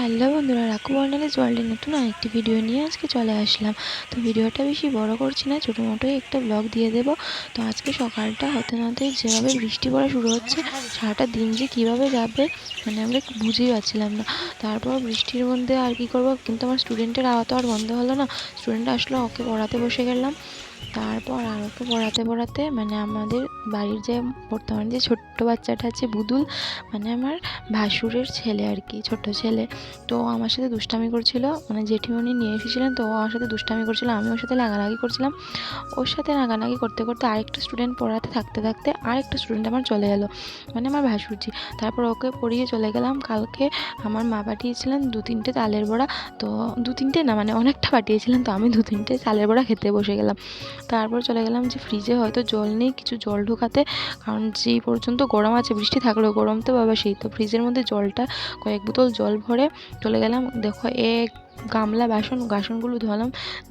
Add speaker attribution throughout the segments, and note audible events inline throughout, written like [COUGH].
Speaker 1: Hello বন্ধুরা রাকু বর্ণালীজ ওয়ার্ল্ডের নতুন আরেকটি ভিডিও নিয়ে আজকে চলে আসলাম। তো ভিডিওটা বেশি বড় করছি না, ছোটো মোটোই একটা ব্লগ দিয়ে দেবো। তো আজকে সকালটা হতে না হতেই যেভাবে বৃষ্টি পড়া শুরু হচ্ছে, সারাটা দিন যে কীভাবে যাবে মানে আমরা বুঝেই পাচ্ছিলাম না। তারপর বৃষ্টির মধ্যে আর কি করব? কিন্তু আমার স্টুডেন্টের আওয়া তো আর বন্ধ হলো না। স্টুডেন্ট আসলো, ওকে পড়াতে বসে গেলাম। তারপর আর ওকে পড়াতে পড়াতে মানে আমাদের বাড়ির যে বর্তমানে যে ছোট্ট বাচ্চাটা আছে বুদুল মানে আমার ভাসুরের ছেলে আর কি, ছোট ছেলে। তো আমার সাথে দুষ্টামি করছিল মানে জেঠিমণি নিয়ে এসেছিলেন, তো ও আমার সাথে দুষ্টামি করছিল, আমি ওর সাথে লাগালাগি করছিলাম। ওর সাথে লাগালাগি করতে করতে আরেকটা স্টুডেন্ট পড়াতে, থাকতে থাকতে আরেকটা স্টুডেন্ট আমার চলে এলো মানে আমার ভাসুরজি। তারপর ওকে পড়িয়ে চলে গেলাম, কালকে আমার মা পাঠিয়েছিলেন দু তিনটে তালের বড়া, তো দু তিনটে না মানে অনেকটা পাঠিয়েছিলেন, তো আমি দু তিনটে চালের বড়া খেতে বসে গেলাম। তারপর চলে গেলাম যে ফ্রিজে হয়তো জল নেই, কিছু জল ঢোকাতে, কারণ যেই পর্যন্ত গরম আছে, বৃষ্টি থাকলেও গরম তো বাবা সেই তো। ফ্রিজের মধ্যে জলটা, কয়েক বোতল জল ভরে চলে গেলাম। দেখো এক গামলা বাসন, বাসনগুলো ধোয়ালাম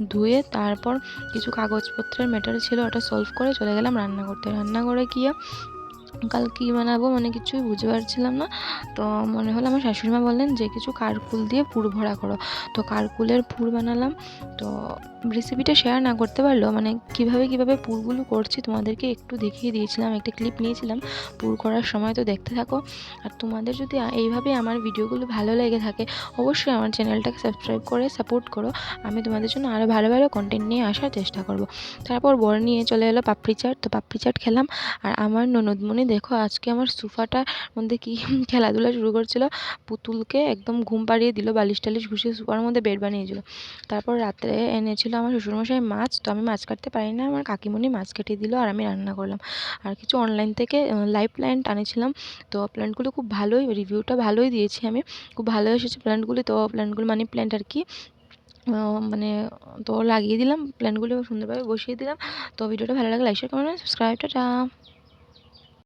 Speaker 1: ধুয়ে তারপর কিছু কাগজপত্রের ম্যাটার ছিল ওটা সলভ করে চলে গেলাম রান্না করতে রান্নাঘরে গিয়ে কাল কী বানাবো মানে কিছুই বুঝতে পারছিলাম না। তো মনে হলো আমার শাশুড়ি মা বললেন যে, কিছু কারকুল দিয়ে পুর ভরা করো। তো কারকুলের পুর বানালাম। তো রেসিপিটা শেয়ার না করতে পারলেও মানে কীভাবে কীভাবে পুরগুলো করছি তোমাদেরকে একটু দেখিয়ে দিয়েছিলাম, একটা ক্লিপ নিয়েছিলাম। পুর করার সময় তো দেখতে থাকো। আর তোমাদের যদি এইভাবে আমার ভিডিওগুলো ভালো লেগে থাকে, অবশ্যই আমার চ্যানেলটাকে সাবস্ক্রাইব করে সাপোর্ট করো। আমি তোমাদের জন্য আরও ভালো ভালো কন্টেন্ট নিয়ে আসার চেষ্টা করব। তারপর বর নিয়ে চলে এলো পাপড়ি চাট। তো পাপড়ি চাট খেলাম। আর আমার ননদমণি দেখো আজকে আমার সোফাটার মধ্যে কি [LAUGHS] খেলাধুলা শুরু করছিল। পুতুলকে একদম ঘুম পাড়িয়ে দিল, বালিশ টালিশ ঘুষিয়ে সোফার মধ্যে বেড বানিয়ে দিল। তারপর রাত্রে এনেছিল আমার শ্বশুরমশাই মাছ, তো আমি মাছ কাটতে পারি না। আমার কাকিমণি মাছ কেটে দিল আর আমি রান্না করলাম। আর কিছু অনলাইন থেকে লাইভ প্ল্যান্ট আনিছিলাম। তো প্ল্যান্টগুলো খুব ভালোই রিভিউটা ভালোই দিয়েছি আমি। খুব ভালো এসেছে প্ল্যান্টগুলি তো প্ল্যান্টগুলো মানি প্ল্যান্ট আর কি মানে তো লাগিয়ে দিলাম। প্ল্যান্টগুলো সুন্দরভাবে বসিয়ে দিলাম। তো ভিডিওটা ভালো লাগলে লাইক শেয়ার কমেন্ট সাবস্ক্রাইবটা